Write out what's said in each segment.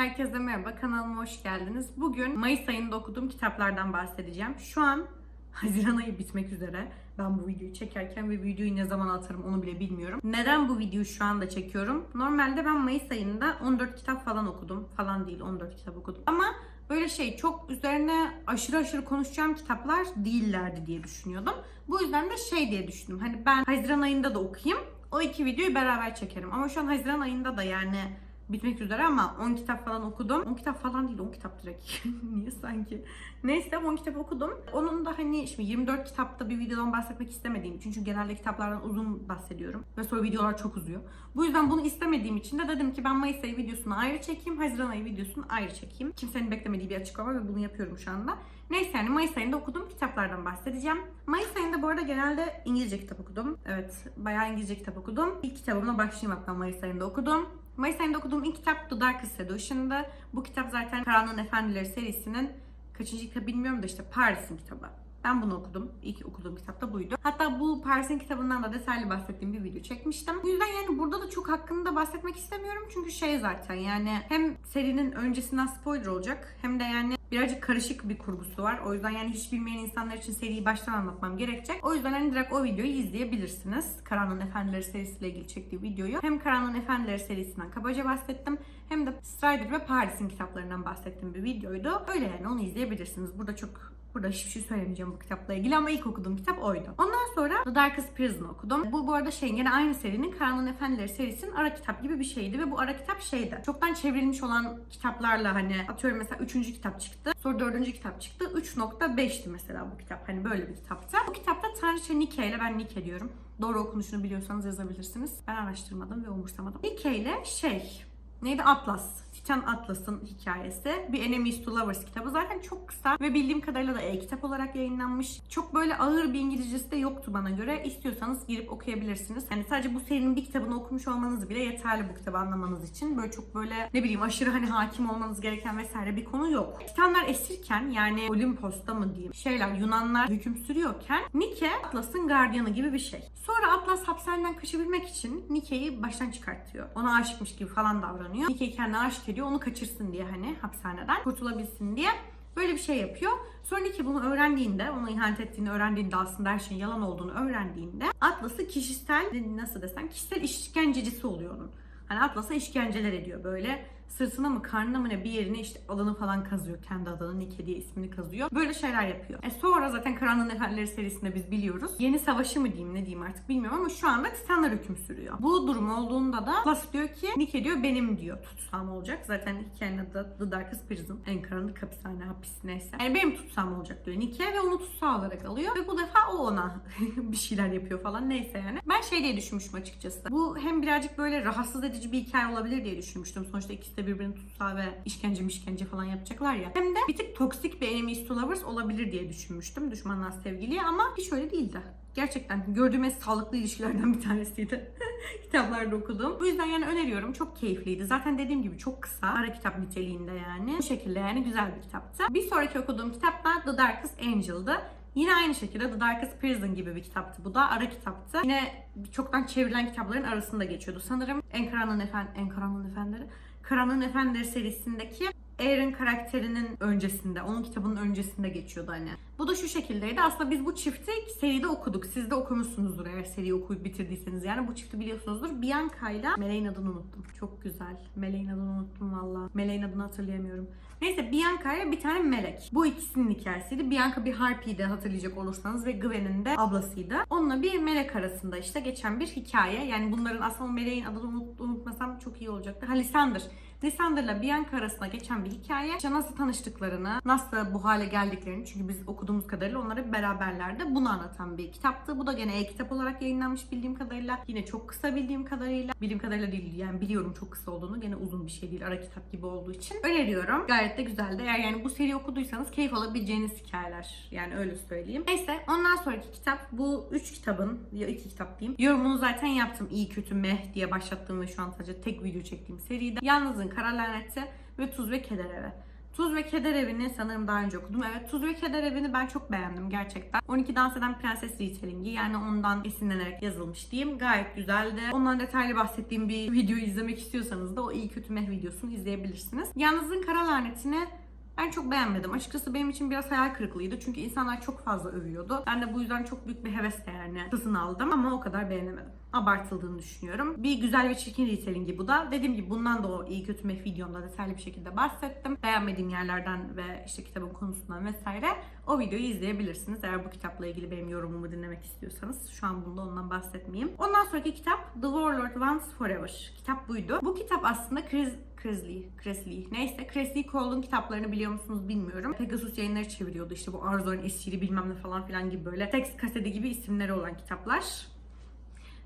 Herkese merhaba, kanalıma hoş geldiniz. Bugün Mayıs ayında okuduğum kitaplardan bahsedeceğim. Şu an Haziran ayı bitmek üzere. Ben bu videoyu çekerken ve videoyu ne zaman atarım onu bile bilmiyorum. Neden bu videoyu şu anda çekiyorum? Normalde ben Mayıs ayında 14 kitap falan okudum. Falan değil 14 kitap okudum. Ama böyle şey çok üzerine aşırı aşırı konuşacağım kitaplar değillerdi diye düşünüyordum. Bu yüzden de şey diye düşündüm. Hani ben Haziran ayında da okuyayım. O iki videoyu beraber çekerim. Ama şu an Haziran ayında da yani bitmek üzere ama 10 kitap falan okudum. 10 kitap falan değil 10 kitap direkt. Niye sanki? Neyse 10 kitap okudum. Onun da hani şimdi 24 kitapta bir videodan bahsetmek istemediğim için çünkü genelde kitaplardan uzun bahsediyorum. Ve sonra videolar çok uzuyor. Bu yüzden bunu istemediğim için de dedim ki ben Mayıs ayı videosunu ayrı çekeyim. Haziran ayı videosunu ayrı çekeyim. Kimsenin beklemediği bir açıklama ve bunu yapıyorum şu anda. Neyse yani Mayıs ayında okuduğum kitaplardan bahsedeceğim. Mayıs ayında bu arada genelde İngilizce kitap okudum. Evet bayağı İngilizce kitap okudum. İlk kitabımla başlayayım hatta Mayıs ayında okudum. Mayıs ayında okuduğum ilk kitap The Darkest Seduction'dı. Bu kitap zaten Karanlığın Efendileri serisinin kaçıncı kitabı bilmiyorum da işte Paris'in kitabı. Ben bunu okudum. İlk okuduğum kitap da buydu. Hatta bu Paris'in kitabından da detaylı bahsettiğim bir video çekmiştim. Bu yüzden yani burada da çok hakkında bahsetmek istemiyorum. Çünkü şey zaten yani hem serinin öncesinden spoiler olacak hem de yani birazcık karışık bir kurgusu var. O yüzden yani hiç bilmeyen insanlar için seriyi baştan anlatmam gerekecek. O yüzden hani direkt o videoyu izleyebilirsiniz. Karanlığın Efendileri serisiyle ilgili çektiği videoyu. Hem Karanlığın Efendileri serisinden kabaca bahsettim. Hem de Strider ve Paris'in kitaplarından bahsettiğim bir videoydu. Öyle yani onu izleyebilirsiniz. Burada çok Burada hiçbir şey söylemeyeceğim bu kitapla ilgili ama ilk okuduğum kitap oydu. Ondan sonra The Darkest Prison okudum. Bu bu arada şey yine aynı serinin Karanlığın Efendileri serisinin ara kitap gibi bir şeydi ve bu ara kitap şeydi. Çoktan çevrilmiş olan kitaplarla hani atıyorum mesela 3. kitap çıktı. Sonra 4. kitap çıktı. 3.5'ti mesela bu kitap. Hani böyle bir kitaptı. Bu kitapta Tanrıça Nike ile ben Nike diyorum. Doğru okunuşunu biliyorsanız yazabilirsiniz. Ben araştırmadım ve umursamadım. Nike ile şey Neydi? Atlas. Titan Atlas'ın hikayesi. Bir Enemies to Lovers kitabı. Zaten çok kısa ve bildiğim kadarıyla da e-kitap olarak yayınlanmış. Çok böyle ağır bir İngilizcesi de yoktu bana göre. İstiyorsanız girip okuyabilirsiniz. Yani sadece bu serinin bir kitabını okumuş olmanız bile yeterli bu kitabı anlamanız için. Böyle çok böyle ne bileyim aşırı hani hakim olmanız gereken vesaire bir konu yok. Titanlar esirken yani Olimpos'ta mı diyeyim şeyler Yunanlar hüküm sürüyorken Nike Atlas'ın gardiyanı gibi bir şey. Sonra Atlas hapishaneden kaçabilmek için Nike'yi baştan çıkartıyor. Ona aşıkmış gibi falan davranıyor. Nike'yi kendine aşık ediyor onu kaçırsın diye hani hapishaneden kurtulabilsin diye. Böyle bir şey yapıyor. Sonra Nike bunu öğrendiğinde, ona ihanet ettiğini öğrendiğinde aslında her şeyin yalan olduğunu öğrendiğinde Atlas'ı kişisel, nasıl desem, kişisel işkencecisi oluyor onun. Hani Atlas'a işkenceler ediyor böyle. Sırtına mı karnına mı ne bir yerine işte adını falan kazıyor. Kendi adını Nike diye ismini kazıyor. Böyle şeyler yapıyor. E sonra zaten Karanlığın Efendileri serisinde biz biliyoruz. Yeni savaşı mı diyeyim ne diyeyim artık bilmiyorum ama şu anda Titanlar hüküm sürüyor. Bu durum olduğunda da Atlas diyor ki Nike diyor benim diyor tutsam olacak. Zaten hikayenin adı The Darkest Prison. En karanlık hapishane hapis neyse. Yani benim tutsam olacak diyor Nike ve onu tutsağı olarak alıyor. Ve bu defa o ona bir şeyler yapıyor falan neyse yani. Ben şey diye düşünmüştüm açıkçası. Bu hem birazcık böyle rahatsız edici bir hikaye olabilir diye düşünmüştüm. Sonuçta ikisi de birbirini tutsağı ve işkence işkence falan yapacaklar ya. Hem de bir tık toksik bir enemies to lovers olabilir diye düşünmüştüm. Düşmanlar sevgiliye ama hiç öyle değildi. Gerçekten gördüğüm en sağlıklı ilişkilerden bir tanesiydi. Kitaplarda okudum. Bu yüzden yani öneriyorum. Çok keyifliydi. Zaten dediğim gibi çok kısa. Ara kitap niteliğinde yani. Bu şekilde yani güzel bir kitaptı. Bir sonraki okuduğum kitap da The Darkest Angel'dı. Yine aynı şekilde The Darkest Prison gibi bir kitaptı bu da. Ara kitaptı. Yine çoktan çevrilen kitapların arasında geçiyordu. Sanırım En Karanlığın Efendi... En Karanlığın Efendileri... Karanlığın Efendileri serisindeki Aaron karakterinin öncesinde, onun kitabının öncesinde geçiyordu hani. Bu da şu şekildeydi. Aslında biz bu çifti seride okuduk. Siz de okumuşsunuzdur eğer seriyi okuyup bitirdiyseniz. Yani bu çifti biliyorsunuzdur. Bianca ile Meleğin adını unuttum. Çok güzel. Meleğin adını unuttum valla. Meleğin adını hatırlayamıyorum. Neyse Bianca ile bir tane melek. Bu ikisinin hikayesiydi. Bianca bir harpiydi hatırlayacak olursanız ve Gwen'in de ablasıydı. Onunla bir melek arasında işte geçen bir hikaye. Yani bunların aslında meleğin adını unut, unutmasam çok iyi olacaktı. Ha Lysander'la Bianca arasında geçen bir hikaye. İşte nasıl tanıştıklarını, nasıl bu hale geldiklerini çünkü biz okuduğumuz kadarıyla onları beraberlerdi. Bunu anlatan bir kitaptı. Bu da gene e-kitap olarak yayınlanmış bildiğim kadarıyla. Yine çok kısa bildiğim kadarıyla. Bildiğim kadarıyla değil yani biliyorum çok kısa olduğunu. Gene uzun bir şey değil. Ara kitap gibi olduğu için. Öneriyorum. Gayet de güzeldi. Eğer yani bu seri okuduysanız keyif alabileceğiniz hikayeler. Yani öyle söyleyeyim. Neyse ondan sonraki kitap bu üç kitabın ya iki kitap diyeyim. Yorumunu zaten yaptım. İyi kötü meh diye başlattığım ve şu an sadece tek video çektiğim seride. Yalnızın Kara Laneti ve Tuz ve Keder Eve. Tuz ve Keder Evi'ni sanırım daha önce okudum. Evet Tuz ve Keder Evi'ni ben çok beğendim gerçekten. 12 Dans Eden Prenses Retellingi yani ondan esinlenerek yazılmış diyeyim. Gayet güzeldi. Ondan detaylı bahsettiğim bir video izlemek istiyorsanız da o iyi kötü meh videosunu izleyebilirsiniz. Yalnızın Kara Laneti'ni ben çok beğenmedim. Açıkçası benim için biraz hayal kırıklığıydı. Çünkü insanlar çok fazla övüyordu. Ben de bu yüzden çok büyük bir hevesle yani satın aldım. Ama o kadar beğenemedim. Abartıldığını düşünüyorum. Bir güzel ve çirkin retellingi bu da. Dediğim gibi bundan da o iyi kötü meh videomda detaylı bir şekilde bahsettim. Beğenmediğim yerlerden ve işte kitabın konusundan vesaire o videoyu izleyebilirsiniz. Eğer bu kitapla ilgili benim yorumumu dinlemek istiyorsanız. Şu an bunda ondan bahsetmeyeyim. Ondan sonraki kitap The Warlord Once Forever. Kitap buydu. Bu kitap aslında Chris Kresley, Kresley neyse Kresley Cole'un kitaplarını biliyor musunuz bilmiyorum. Pegasus yayınları çeviriyordu işte bu Arzor'un esiri bilmem ne falan filan gibi böyle seks kaseti gibi isimleri olan kitaplar.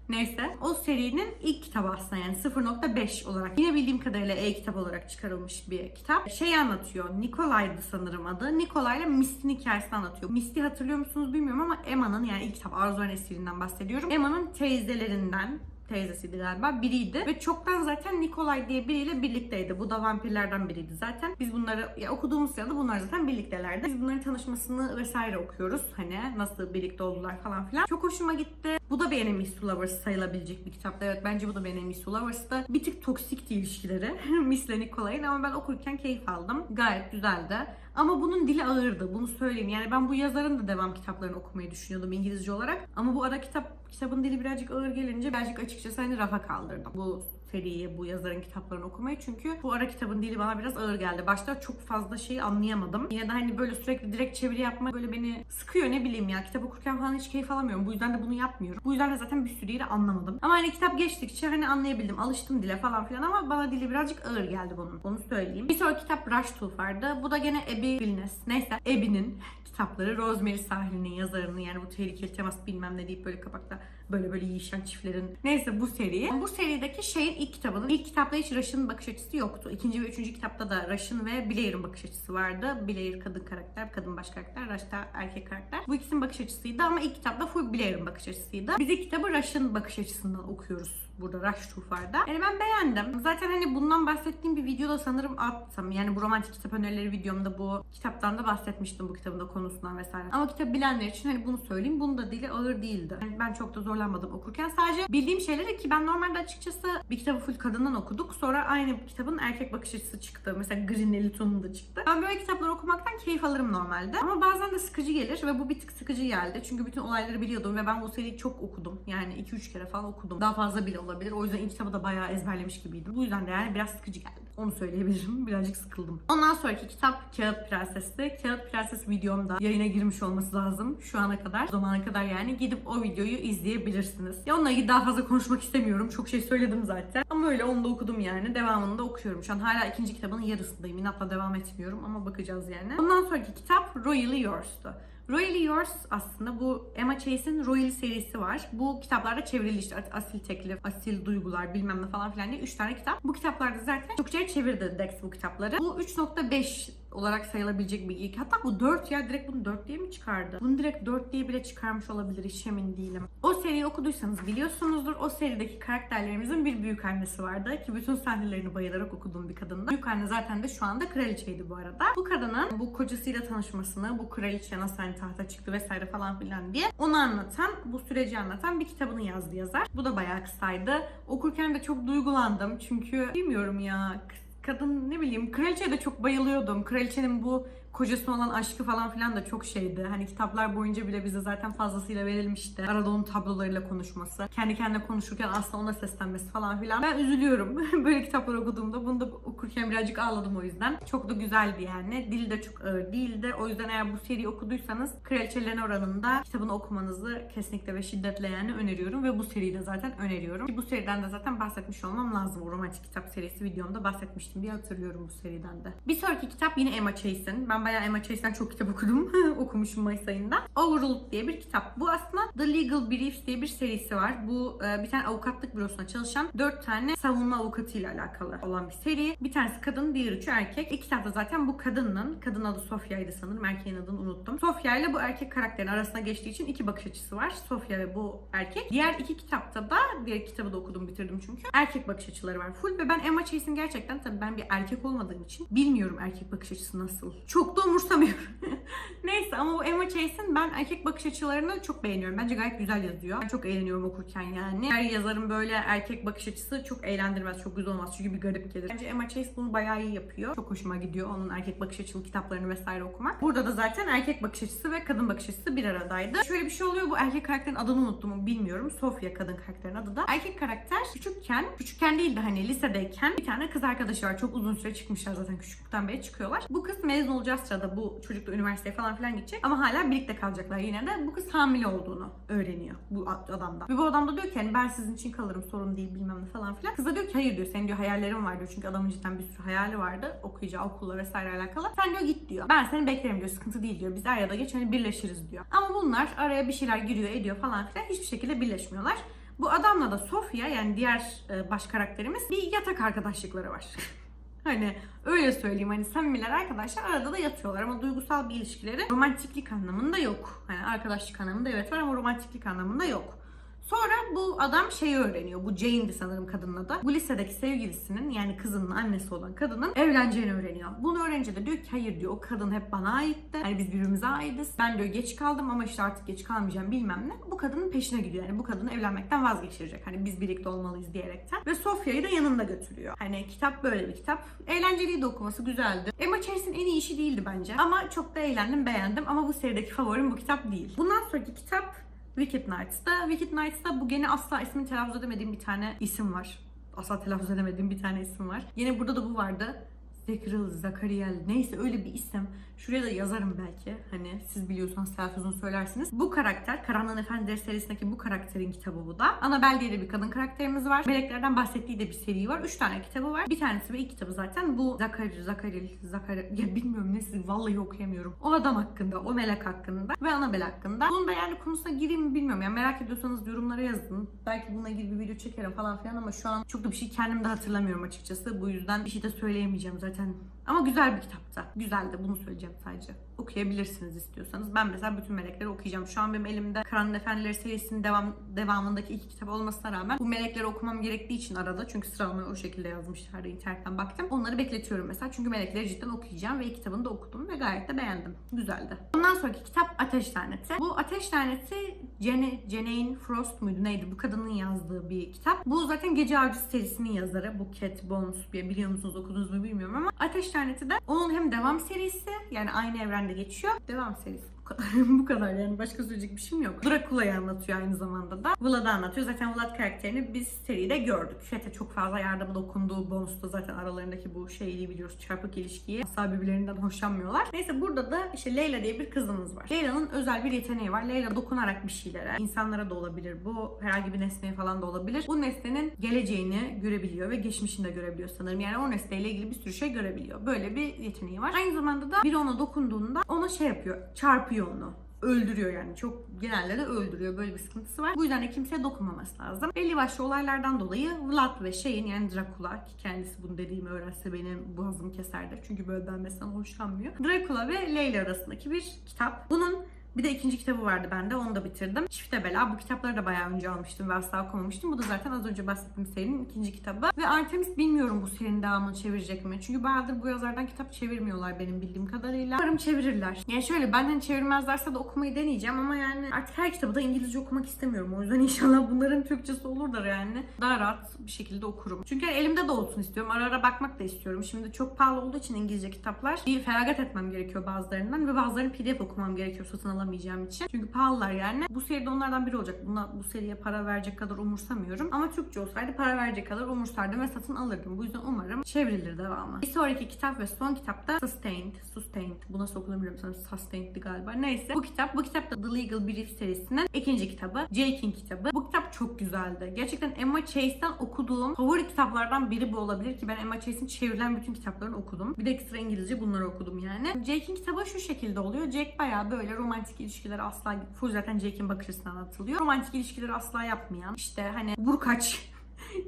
Neyse o serinin ilk kitabı aslında yani 0.5 olarak yine bildiğim kadarıyla e-kitap olarak çıkarılmış bir kitap. Şey anlatıyor. Nikolay'dı sanırım adı. Nikolay'la Misty'nin hikayesini anlatıyor. Misty hatırlıyor musunuz bilmiyorum ama Emma'nın yani ilk kitap Arzu'nun esirinden bahsediyorum. Emma'nın teyzelerinden teyzesiydi galiba biriydi ve çoktan zaten Nikolay diye biriyle birlikteydi. Bu da vampirlerden biriydi zaten. Biz bunları ya okuduğumuz sırada bunlar zaten birliktelerdi. Biz bunların tanışmasını vesaire okuyoruz. Hani nasıl birlikte oldular falan filan. Çok hoşuma gitti. Bu da bir Enemies to Lovers sayılabilecek bir kitaptı. Evet bence bu da bir to Lovers'tı. Bir tık toksikti ilişkileri. Miss ile Nikolay'ın ama ben okurken keyif aldım. Gayet güzeldi. Ama bunun dili ağırdı. Bunu söyleyeyim. Yani ben bu yazarın da devam kitaplarını okumayı düşünüyordum İngilizce olarak. Ama bu ara kitap kitabın dili birazcık ağır gelince birazcık açıkçası hani rafa kaldırdım. Bu seriyi, bu yazarın kitaplarını okumayı. Çünkü bu ara kitabın dili bana biraz ağır geldi. Başta çok fazla şeyi anlayamadım. Yine de hani böyle sürekli direkt çeviri yapmak böyle beni sıkıyor ne bileyim ya. Kitap okurken falan hiç keyif alamıyorum. Bu yüzden de bunu yapmıyorum. Bu yüzden de zaten bir sürü yeri anlamadım. Ama hani kitap geçtikçe hani anlayabildim. Alıştım dile falan filan ama bana dili birazcık ağır geldi bunun. Onu söyleyeyim. Bir sonraki kitap Rush Tooth vardı. Bu da gene Abby Wilnes. Neyse Abby'nin kitapları Rosemary Sahil'in yazarını yani bu tehlikeli temas bilmem ne deyip böyle kapakta böyle böyle yiyişen çiftlerin. Neyse bu seri. Bu serideki şeyin ilk kitabının ilk kitapta hiç Rush'ın bakış açısı yoktu. İkinci ve üçüncü kitapta da Rush'ın ve Blair'ın bakış açısı vardı. Blair kadın karakter, kadın baş karakter, Rush da erkek karakter. Bu ikisinin bakış açısıydı ama ilk kitapta full Blair'ın bakış açısıydı. Biz ilk kitabı Rush'ın bakış açısından okuyoruz burada Rush Tufar'da. Yani ben beğendim. Zaten hani bundan bahsettiğim bir videoda sanırım attım. Yani bu romantik kitap önerileri videomda bu kitaptan da bahsetmiştim bu kitabın da konusundan vesaire. Ama kitap bilenler için hani bunu söyleyeyim. Bunun da dili ağır değildi. Yani ben çok da zorlanmadım okurken. Sadece bildiğim şeyleri ki ben normalde açıkçası bir kitabı full kadından okuduk. Sonra aynı kitabın erkek bakış açısı çıktı. Mesela Green Eliton'un da çıktı. Ben böyle kitapları okumaktan keyif alırım normalde. Ama bazen de sıkıcı gelir ve bu bir tık sıkıcı geldi. Çünkü bütün olayları biliyordum ve ben bu seriyi çok okudum. Yani 2-3 kere falan okudum. Daha fazla bile olabilir. O yüzden ilk kitabı da bayağı ezberlemiş gibiydim. Bu yüzden de yani biraz sıkıcı geldi. Onu söyleyebilirim. Birazcık sıkıldım. Ondan sonraki kitap Kağıt Prenses'ti. Kağıt Prenses videomda yayına girmiş olması lazım şu ana kadar. O zamana kadar yani gidip o videoyu izleyebilirsiniz. Ya onunla ilgili daha fazla konuşmak istemiyorum. Çok şey söyledim zaten. Ama öyle onu da okudum yani. Devamını da okuyorum. Şu an hala ikinci kitabının yarısındayım. İnatla devam etmiyorum ama bakacağız yani. Ondan sonraki kitap Royally Your'stu. Royally Yours aslında bu Emma Chase'in Royal serisi var. Bu kitaplarda çevrili işte asil teklif, asil duygular bilmem ne falan filan diye 3 tane kitap. Bu kitaplarda zaten çok şey çevirdi Dex bu kitapları. Bu 3.5 olarak sayılabilecek bir ilk. Hatta bu 4 ya direkt bunu 4 diye mi çıkardı? Bunu direkt 4 diye bile çıkarmış olabilir hiç emin değilim. O seriyi okuduysanız biliyorsunuzdur. O serideki karakterlerimizin bir büyük annesi vardı ki bütün sahnelerini bayılarak okuduğum bir kadındı. Büyük anne zaten de şu anda kraliçeydi bu arada. Bu kadının bu kocasıyla tanışmasını, bu kraliçe nasıl hani tahta çıktı vesaire falan filan diye onu anlatan, bu süreci anlatan bir kitabını yazdı yazar. Bu da bayağı kısaydı. Okurken de çok duygulandım çünkü bilmiyorum ya kadın ne bileyim kraliçeye de çok bayılıyordum. Kraliçenin bu kocasına olan aşkı falan filan da çok şeydi. Hani kitaplar boyunca bile bize zaten fazlasıyla verilmişti. Arada onun tablolarıyla konuşması. Kendi kendine konuşurken aslında ona seslenmesi falan filan. Ben üzülüyorum. Böyle kitaplar okuduğumda bunu da okurken birazcık ağladım o yüzden. Çok da güzeldi yani. Dili de çok ağır değildi. O yüzden eğer bu seriyi okuduysanız Kraliçelerin oranında kitabını okumanızı kesinlikle ve şiddetle yani öneriyorum. Ve bu seriyi de zaten öneriyorum. Ki bu seriden de zaten bahsetmiş olmam lazım. Romantik kitap serisi videomda bahsetmiştim diye hatırlıyorum bu seriden de. Bir sonraki kitap yine Emma Chase'in. Ben ben bayağı Emma Chase'den çok kitap okudum. Okumuşum Mayıs ayında. Overruled diye bir kitap. Bu aslında The Legal Briefs diye bir serisi var. Bu e, bir tane avukatlık bürosuna çalışan 4 tane savunma avukatıyla alakalı olan bir seri. Bir tanesi kadın, diğer üçü erkek. İlk kitapta zaten bu kadının, kadın adı Sofya'ydı sanırım, erkeğin adını unuttum. Sofya ile bu erkek karakterin arasına geçtiği için iki bakış açısı var. Sofya ve bu erkek. Diğer iki kitapta da, diğer kitabı da okudum bitirdim çünkü. Erkek bakış açıları var full ve ben Emma Chase'in gerçekten tabii ben bir erkek olmadığım için bilmiyorum erkek bakış açısı nasıl. Çok da umursamıyorum. Neyse ama bu Emma Chase'in ben erkek bakış açılarını çok beğeniyorum. Bence gayet güzel yazıyor. Ben çok eğleniyorum okurken yani. Her yazarın böyle erkek bakış açısı çok eğlendirmez, çok güzel olmaz. Çünkü bir garip gelir. Bence Emma Chase bunu bayağı iyi yapıyor. Çok hoşuma gidiyor onun erkek bakış açılı kitaplarını vesaire okumak. Burada da zaten erkek bakış açısı ve kadın bakış açısı bir aradaydı. Şöyle bir şey oluyor. Bu erkek karakterin adını unuttum mu bilmiyorum. Sofia kadın karakterin adı da. Erkek karakter küçükken, küçükken değil de hani lisedeyken bir tane kız arkadaşı var. Çok uzun süre çıkmışlar zaten küçüklükten beri çıkıyorlar. Bu kız mezun olacağı sırada bu çocuk da üniversiteye falan filan gidecek. Ama hala birlikte kalacaklar yine de. Bu kız hamile olduğunu öğreniyor bu adamda. Ve bu adam da diyor ki hani ben sizin için kalırım sorun değil bilmem ne falan filan. Kız da diyor ki hayır diyor senin diyor hayallerin var diyor. Çünkü adamın cidden bir sürü hayali vardı okuyacağı okulla vesaire alakalı. Sen diyor git diyor. Ben seni beklerim diyor sıkıntı değil diyor. Biz er ya da geç hani birleşiriz diyor. Ama bunlar araya bir şeyler giriyor ediyor falan filan. Hiçbir şekilde birleşmiyorlar. Bu adamla da Sofia yani diğer e, baş karakterimiz bir yatak arkadaşlıkları var. Hani öyle söyleyeyim hani samimiler arkadaşlar arada da yatıyorlar ama duygusal bir ilişkileri romantiklik anlamında yok. Hani arkadaşlık anlamında evet var ama romantiklik anlamında yok. Sonra bu adam şeyi öğreniyor. Bu Jane'di sanırım kadının adı. Bu lisedeki sevgilisinin yani kızının annesi olan kadının evleneceğini öğreniyor. Bunu öğrenince de diyor ki hayır diyor o kadın hep bana aitti. Yani biz birbirimize aitiz. Ben diyor geç kaldım ama işte artık geç kalmayacağım bilmem ne. Bu kadının peşine gidiyor. Yani bu kadını evlenmekten vazgeçirecek. Hani biz birlikte olmalıyız diyerekten. Ve Sofya'yı da yanında götürüyor. Hani kitap böyle bir kitap. Eğlenceliydi okuması güzeldi. Emma Chase'in en iyi işi değildi bence. Ama çok da eğlendim beğendim. Ama bu serideki favorim bu kitap değil. Bundan sonraki kitap Wicked Knights'ta. Wicked Knights'ta bu gene asla ismini telaffuz edemediğim bir tane isim var. Asla telaffuz edemediğim bir tane isim var. Yine burada da bu vardı. Zekril, Zakariel neyse öyle bir isim. Şuraya da yazarım belki. Hani siz biliyorsanız telaffuzunu söylersiniz. Bu karakter, Karanlığın Efendileri serisindeki bu karakterin kitabı bu da. Annabel diye de bir kadın karakterimiz var. Meleklerden bahsettiği de bir seri var. Üç tane kitabı var. Bir tanesi ve ilk kitabı zaten bu Zakaril, Zakaril, Zakaril. Ya bilmiyorum nesi vallahi okuyamıyorum. O adam hakkında, o melek hakkında ve Annabel hakkında. Bunun yani konusuna gireyim mi bilmiyorum. Yani merak ediyorsanız yorumlara yazın. Belki bununla ilgili bir video çekerim falan filan ama şu an çok da bir şey kendim de hatırlamıyorum açıkçası. Bu yüzden bir şey de söyleyemeyeceğim zaten. 여잔 Ama güzel bir kitaptı. Güzeldi. Bunu söyleyeceğim sadece. Okuyabilirsiniz istiyorsanız. Ben mesela bütün melekleri okuyacağım. Şu an benim elimde Karanlık Efendileri serisinin devam, devamındaki iki kitap olmasına rağmen bu melekleri okumam gerektiği için arada çünkü sıralamayı o şekilde yazmışlardı internetten baktım. Onları bekletiyorum mesela. Çünkü melekleri cidden okuyacağım ve kitabını da okudum ve gayet de beğendim. Güzeldi. Ondan sonraki kitap Ateş Laneti. Bu Ateş Laneti Jane, Jane Frost muydu neydi? Bu kadının yazdığı bir kitap. Bu zaten Gece Avcısı serisinin yazarı. Bu Cat Bones biliyor musunuz okudunuz mu bilmiyorum ama Ateş Laneti de onun hem devam serisi yani aynı evrende geçiyor. Devam serisi bu kadar. yani başka söyleyecek bir şeyim yok. Dracula'yı anlatıyor aynı zamanda da. Vlad'ı anlatıyor. Zaten Vlad karakterini biz seride gördük. Fete çok fazla yardımı dokunduğu Bones'ta zaten aralarındaki bu şeyi biliyoruz. Çarpık ilişkiyi. Asla birbirlerinden hoşlanmıyorlar. Neyse burada da işte Leyla diye bir kızımız var. Leyla'nın özel bir yeteneği var. Leyla dokunarak bir şeylere, insanlara da olabilir. Bu herhangi bir nesneye falan da olabilir. Bu nesnenin geleceğini görebiliyor ve geçmişini de görebiliyor sanırım. Yani o nesneyle ilgili bir sürü şey görebiliyor. Böyle bir yeteneği var. Aynı zamanda da biri ona dokunduğunda ona şey yapıyor. Çarpıyor onu öldürüyor yani. Çok genelde de öldürüyor. Böyle bir sıkıntısı var. Bu yüzden de kimseye dokunmaması lazım. Belli başlı olaylardan dolayı Vlad ve şeyin yani Dracula ki kendisi bunu dediğimi öğrense benim boğazımı keserdi. Çünkü böyle denmesinden hoşlanmıyor. Dracula ve Leyla arasındaki bir kitap. Bunun bir de ikinci kitabı vardı bende. Onu da bitirdim. Çifte Bela. Bu kitapları da bayağı önce almıştım ve asla okumamıştım. Bu da zaten az önce bahsettiğim serinin ikinci kitabı. Ve Artemis bilmiyorum bu serinin devamını çevirecek mi? Çünkü bayağıdır bu yazardan kitap çevirmiyorlar benim bildiğim kadarıyla. Umarım çevirirler. Yani şöyle ben hani çevirmezlerse de okumayı deneyeceğim ama yani artık her kitabı da İngilizce okumak istemiyorum. O yüzden inşallah bunların Türkçesi olur da yani daha rahat bir şekilde okurum. Çünkü elimde de olsun istiyorum. Ara ara bakmak da istiyorum. Şimdi çok pahalı olduğu için İngilizce kitaplar bir feragat etmem gerekiyor bazılarından ve bazılarını PDF okumam gerekiyor satın alamayacağım için. Çünkü pahalılar yani. Bu seride onlardan biri olacak. Buna bu seriye para verecek kadar umursamıyorum. Ama Türkçe olsaydı para verecek kadar umursardım ve satın alırdım. Bu yüzden umarım çevrilir devamı. Bir sonraki kitap ve son kitapta Sustained. Sustained. Bu nasıl okunur bilmiyorum. Sanırım Sustained'di galiba. Neyse. Bu kitap. Bu kitap da The Legal Brief serisinin ikinci kitabı. Jake'in kitabı. Bu kitap çok güzeldi. Gerçekten Emma Chase'den okuduğum favori kitaplardan biri bu olabilir ki ben Emma Chase'in çevrilen bütün kitaplarını okudum. Bir de ekstra İngilizce bunları okudum yani. Jake'in kitabı şu şekilde oluyor. Jake bayağı böyle romantik ilişkileri asla full zaten Jake'in bakış açısından anlatılıyor. Romantik ilişkileri asla yapmayan işte hani burkaç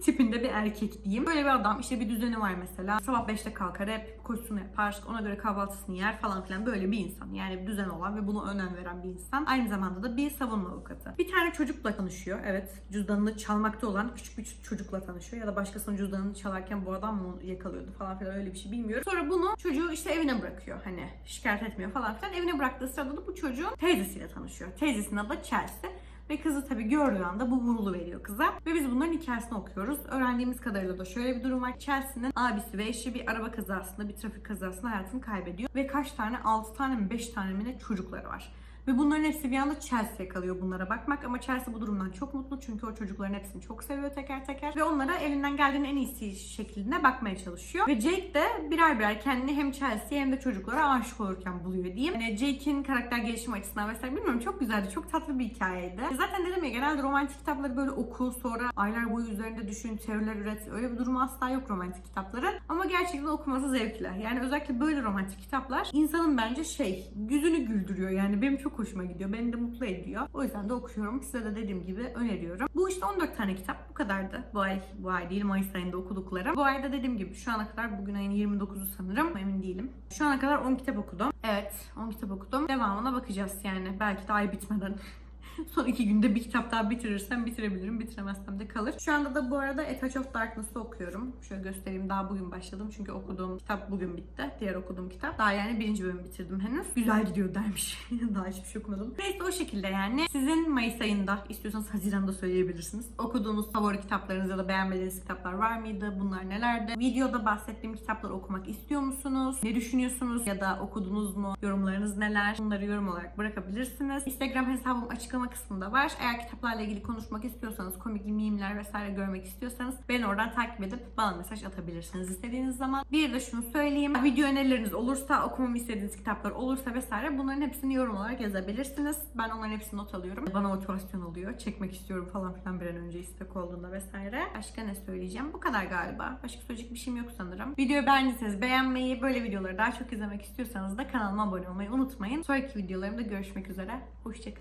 tipinde bir erkek diyeyim. Böyle bir adam işte bir düzeni var mesela. Sabah 5'te kalkar hep koşusunu yapar. Ona göre kahvaltısını yer falan filan böyle bir insan. Yani bir düzen olan ve buna önem veren bir insan. Aynı zamanda da bir savunma avukatı. Bir tane çocukla tanışıyor. Evet cüzdanını çalmakta olan küçük bir çocukla tanışıyor. Ya da başkasının cüzdanını çalarken bu adam mı yakalıyordu falan filan öyle bir şey bilmiyorum. Sonra bunu çocuğu işte evine bırakıyor. Hani şikayet etmiyor falan filan. Evine bıraktığı sırada da bu çocuğun teyzesiyle tanışıyor. Teyzesinin adı Chelsea. Ve kızı tabii gördüğü anda bu vurulu veriyor kıza. Ve biz bunların hikayesini okuyoruz. Öğrendiğimiz kadarıyla da şöyle bir durum var. Chelsea'nin abisi ve eşi bir araba kazasında, bir trafik kazasında hayatını kaybediyor. Ve kaç tane, 6 tane mi 5 tane mi ne çocukları var. Ve bunların hepsi bir anda Chelsea'ye kalıyor bunlara bakmak. Ama Chelsea bu durumdan çok mutlu. Çünkü o çocukların hepsini çok seviyor teker teker. Ve onlara elinden geldiğinin en iyisi şeklinde bakmaya çalışıyor. Ve Jake de birer birer kendini hem Chelsea'ye hem de çocuklara aşık olurken buluyor diyeyim. Yani Jake'in karakter gelişimi açısından vesaire bilmiyorum çok güzeldi. Çok tatlı bir hikayeydi. Zaten dedim ya genelde romantik kitapları böyle oku sonra aylar boyu üzerinde düşün, teoriler üret. Öyle bir durum asla yok romantik kitapların. Ama gerçekten okuması zevkli. Yani özellikle böyle romantik kitaplar insanın bence şey yüzünü güldürüyor. Yani benim çok hoşuma gidiyor. Beni de mutlu ediyor. O yüzden de okuyorum. Size de dediğim gibi öneriyorum. Bu işte 14 tane kitap. Bu kadardı. Bu ay, bu ay değil Mayıs ayında okuduklarım. Bu ayda dediğim gibi şu ana kadar bugün ayın 29'u sanırım. Emin değilim. Şu ana kadar 10 kitap okudum. Evet 10 kitap okudum. Devamına bakacağız yani. Belki de ay bitmeden. Son iki günde bir kitap daha bitirirsem bitirebilirim. Bitiremezsem de kalır. Şu anda da bu arada A Touch of Darkness'ı okuyorum. Şöyle göstereyim. Daha bugün başladım. Çünkü okuduğum kitap bugün bitti. Diğer okuduğum kitap. Daha yani birinci bölümü bitirdim henüz. Güzel gidiyor dermiş. daha hiçbir şey okumadım. Neyse o şekilde yani. Sizin Mayıs ayında istiyorsanız Haziran'da söyleyebilirsiniz. Okuduğunuz favori kitaplarınız ya da beğenmediğiniz kitaplar var mıydı? Bunlar nelerdi? Videoda bahsettiğim kitapları okumak istiyor musunuz? Ne düşünüyorsunuz? Ya da okudunuz mu? Yorumlarınız neler? Bunları yorum olarak bırakabilirsiniz. Instagram hesabım açıklama kısmında var. Eğer kitaplarla ilgili konuşmak istiyorsanız, komik mimler vesaire görmek istiyorsanız beni oradan takip edip bana mesaj atabilirsiniz istediğiniz zaman. Bir de şunu söyleyeyim. Video önerileriniz olursa, okumamı istediğiniz kitaplar olursa vesaire bunların hepsini yorum olarak yazabilirsiniz. Ben onların hepsini not alıyorum. Bana motivasyon oluyor. Çekmek istiyorum falan filan bir an önce istek olduğunda vesaire. Başka ne söyleyeceğim? Bu kadar galiba. Başka söyleyecek bir şeyim yok sanırım. Videoyu beğendiyseniz beğenmeyi, böyle videoları daha çok izlemek istiyorsanız da kanalıma abone olmayı unutmayın. Sonraki videolarımda görüşmek üzere. Hoşçakalın.